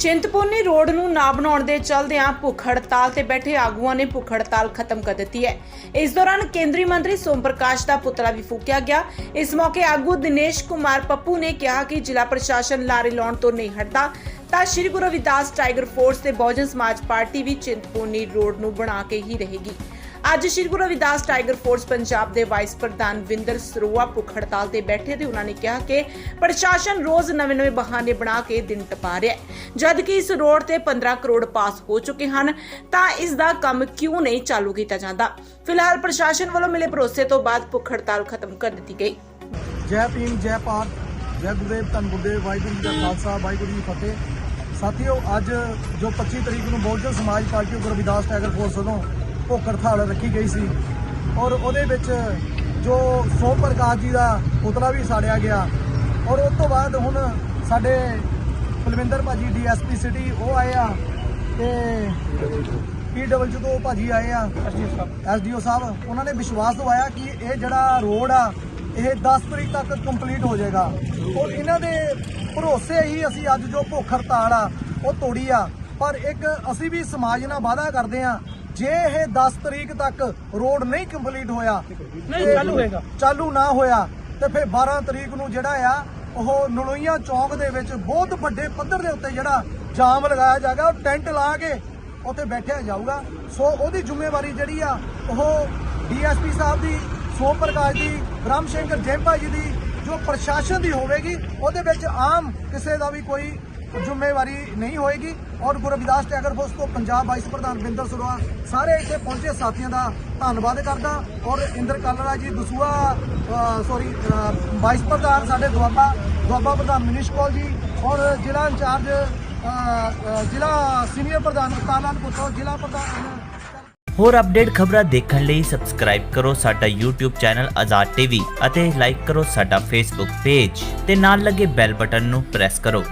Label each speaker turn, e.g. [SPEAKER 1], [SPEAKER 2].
[SPEAKER 1] Chintpurni road ਨੂੰ ਨਾ ਬਣਾਉਣ ਦੇ ਚਲਦਿਆਂ ਭੁੱਖ ਹੜਤਾਲ ਤੇ ਬੈਠੇ ਆਗੂਆਂ ਨੇ ਭੁੱਖ ਹੜਤਾਲ ਖਤਮ ਕਰ ਦਿੱਤੀ ਹੈ। ਇਸ ਦੌਰਾਨ ਕੇਂਦਰੀ ਮੰਤਰੀ ਸੋਮ ਪ੍ਰਕਾਸ਼ ਦਾ ਪੁਤਲਾ ਵੀ ਫੂਕਿਆ ਗਿਆ। ਇਸ ਮੌਕੇ ਆਗੂ ਦਿਨੇਸ਼ ਕੁਮਾਰ ਪੱਪੂ ਨੇ ਕਿਹਾ ਕਿ ਜ਼ਿਲ੍ਹਾ ਪ੍ਰਸ਼ਾਸਨ ਲਾਰੇ ਲਾਉਣ ਤੋਂ ਨਹੀਂ ਹਟਦਾ। ਤਾਂ ਸ਼੍ਰੀ ਗੁਰੂ ਰਵਿਦਾਸ ਟਾਈਗਰ ਫੋਰਸ ਤੇ ਬਹੁਜਨ ਸਮਾਜ ਪਾਰਟੀ ਵੀ ਚਿੰਤਪੁਰਨੀ ਰੋਡ ਨੂੰ ਬਣਾ ਕੇ ਹੀ ਰਹੇਗੀ। ਅੱਜ ਸ਼੍ਰੀ ਗੁਰੂ ਰਵਿਦਾਸ ਟਾਈਗਰ ਫੋਰਸ ਪੰਜਾਬ ਦੇ ਵਾਈਸ ਪ੍ਰਧਾਨ ਵਿੰਦਰ ਸਰੋਆ ਭੁੱਖ ਹੜਤਾਲ ਤੇ ਬੈਠੇ ਤੇ ਉਹਨਾਂ ਨੇ ਕਿਹਾ ਕਿ ਪ੍ਰਸ਼ਾਸਨ ਰੋਜ਼ ਨਵੇਂ-ਨਵੇਂ ਬਹਾਨੇ ਬਣਾ ਕੇ ਦਿਨ ਟਪਾ ਰਿਹਾ ਹੈ। ਜਦ ਕਿ ਇਸ ਰੋਡ ਤੇ 15 ਕਰੋੜ ਪਾਸ ਹੋ ਚੁੱਕੇ ਹਨ, ਤਾਂ ਇਸ ਦਾ ਕੰਮ ਕਿਉਂ ਨਹੀਂ ਚਾਲੂ ਕੀਤਾ ਜਾਂਦਾ? ਫਿਲਹਾਲ ਪ੍ਰਸ਼ਾਸਨ ਵੱਲੋਂ ਮਿਲੇ ਭਰੋਸੇ ਤੋਂ ਬਾਅਦ ਭੁੱਖ ਹੜਤਾਲ ਖਤਮ ਕਰ ਦਿੱਤੀ ਗਈ।
[SPEAKER 2] ਜੈ ਭੀਮ, ਜੈ ਭਾਰਤ, ਜੈ ਗੁਰਦੇਵ, ਧੰਨ ਗੁਰਦੇਵ, ਵਾਹਿਗੁਰੂ ਜੀ ਦਾ ਖਾਲਸਾ, ਵਾਹਿਗੁਰੂ ਜੀ ਫਤਿਹ। ਸਾਥੀਓ, ਅੱਜ ਜੋ 25 ਤਰੀਕ ਨੂੰ Bahujan Samaj party Guru Ravidas tiger force ਵੱਲੋਂ ਭੁੱਖ ਰੱਖੀ ਗਈ ਸੀ। ਔਰ ਉਹਦੇ ਵਿੱਚ ਜੋ ਸੋਮ ਪ੍ਰਕਾਸ਼ ਜੀ ਦਾ ਪੁਤਲਾ ਵੀ ਸਾੜਿਆ ਗਿਆ। ਔਰ ਉਸ ਤੋਂ ਬਾਅਦ ਹੁਣ ਸਾਡੇ ਕੁਲਵਿੰਦਰ ਭਾਜੀ ਡੀਐਸਪੀ ਸਿਟੀ ਉਹ ਆਏ ਆ ਤੇ ਪੀਡਬਲਯੂ ਤੋਂ ਭਾਜੀ ਆਏ ਆ। ਐਸਡੀਓ ਸਾਹਿਬ, ਉਹਨਾਂ ਨੇ ਵਿਸ਼ਵਾਸ ਦਵਾਇਆ ਕਿ ਇਹ ਜਿਹੜਾ ਰੋਡ ਆ, ਇਹ 10 ਤਰੀਕ ਤੱਕ ਕੰਪਲੀਟ ਹੋ ਜਾਏਗਾ। ਔਰ ਇਹਨਾਂ ਦੇ ਭਰੋਸੇ ਹੀ ਅਸੀਂ ਅੱਜ ਜੋ ਭੁੱਖ ਹੜਤਾਲ ਆ, ਉਹ ਤੋੜੀ ਆ। ਪਰ ਇੱਕ ਅਸੀਂ ਵੀ ਸਮਾਜ ਨਾਲ ਵਾਅਦਾ ਕਰਦੇ ਆ ਜੇ ਇਹ 10 ਤਰੀਕ ਤੱਕ ਰੋਡ ਨਹੀਂ ਕੰਪਲੀਟ ਹੋਇਆ ਨਹੀਂ ਚਾਲੂ ਹੋਏਗਾ। ਚਾਲੂ ਨਾ ਹੋਇਆ ਤੇ ਫਿਰ 12 ਤਰੀਕ ਨੂੰ ਜਿਹੜਾ ਆ ਉਹ ਨਲੋਈਆਂ ਚੌਂਕ ਦੇ ਵਿੱਚ ਬਹੁਤ ਵੱਡੇ ਪੱਧਰ ਦੇ ਉੱਤੇ ਜਿਹੜਾ ਜਾਮ ਲਗਾਇਆ ਜਾਏਗਾ ਉਹ ਟੈਂਟ ਲਾ ਕੇ ਉੱਥੇ ਬੈਠਿਆ ਜਾਊਗਾ। ਸੋ ਉਹਦੀ ਜ਼ਿੰਮੇਵਾਰੀ ਜਿਹੜੀ ਆ ਉਹ ਡੀਐਸਪੀ ਸਾਹਿਬ ਦੀ ਸੋਮ ਪ੍ਰਕਾਸ਼ ਦੀ ਬ੍ਰਹਮ ਸ਼ੰਕਰ ਜੈਂਪਾ ਜੀ ਦੀ ਜੋ ਪ੍ਰਸ਼ਾਸਨ ਦੀ ਹੋਵੇਗੀ ਉਹਦੇ ਵਿੱਚ ਆਮ ਕਿਸੇ ਦਾ ਵੀ ਕੋਈ ਜ਼ਿੰਮੇਵਾਰੀ ਨਹੀਂ ਹੋਏਗੀ ਔਰ ਗੁਰੂ ਰਵਿਦਾਸ ਟੈਗਰ ਫੋਰਸ ਤੋਂ ਪੰਜਾਬ ਵਾਈਸ ਪ੍ਰਧਾਨ ਬਿੰਦਰ ਸਰਵਾ ਸਾਰੇ ਇੱਥੇ ਪਹੁੰਚੇ ਸਾਥੀਆਂ ਦਾ ਧੰਨਵਾਦ ਕਰਦਾ ਔਰ ਇੰਦਰ ਕਾਲਰਾ ਜੀ ਦਸੂਆ ਸੌਰੀ ਵਾਈਸ ਪ੍ਰਧਾਨ ਸਾਡੇ ਦੁਆਬਾ ਦੁਆਬਾ ਪ੍ਰਧਾਨ ਮਨੀਸ਼ ਕੌਲ ਜੀ ਔਰ ਜ਼ਿਲ੍ਹਾ ਇੰਚਾਰਜ ਜ਼ਿਲ੍ਹਾ ਸੀਨੀਅਰ ਪ੍ਰਧਾਨ ਕਾਲਾਨ ਪੁੱਤੋ ਜ਼ਿਲ੍ਹਾ ਪ੍ਰਧਾਨ
[SPEAKER 3] ਹੋਰ ਅਪਡੇਟ ਖਬਰਾਂ ਦੇਖਣ ਲਈ ਸਬਸਕ੍ਰਾਈਬ ਕਰੋ ਸਾਡਾ YouTube ਚੈਨਲ ਆਜ਼ਾਦ ਟੀਵੀ ਅਤੇ ਲਾਈਕ ਕਰੋ ਸਾਡਾ Facebook ਪੇਜ ਤੇ ਨਾਲ ਲੱਗੇ ਬੈਲ ਬਟਨ ਨੂੰ ਪ੍ਰੈਸ ਕਰੋ।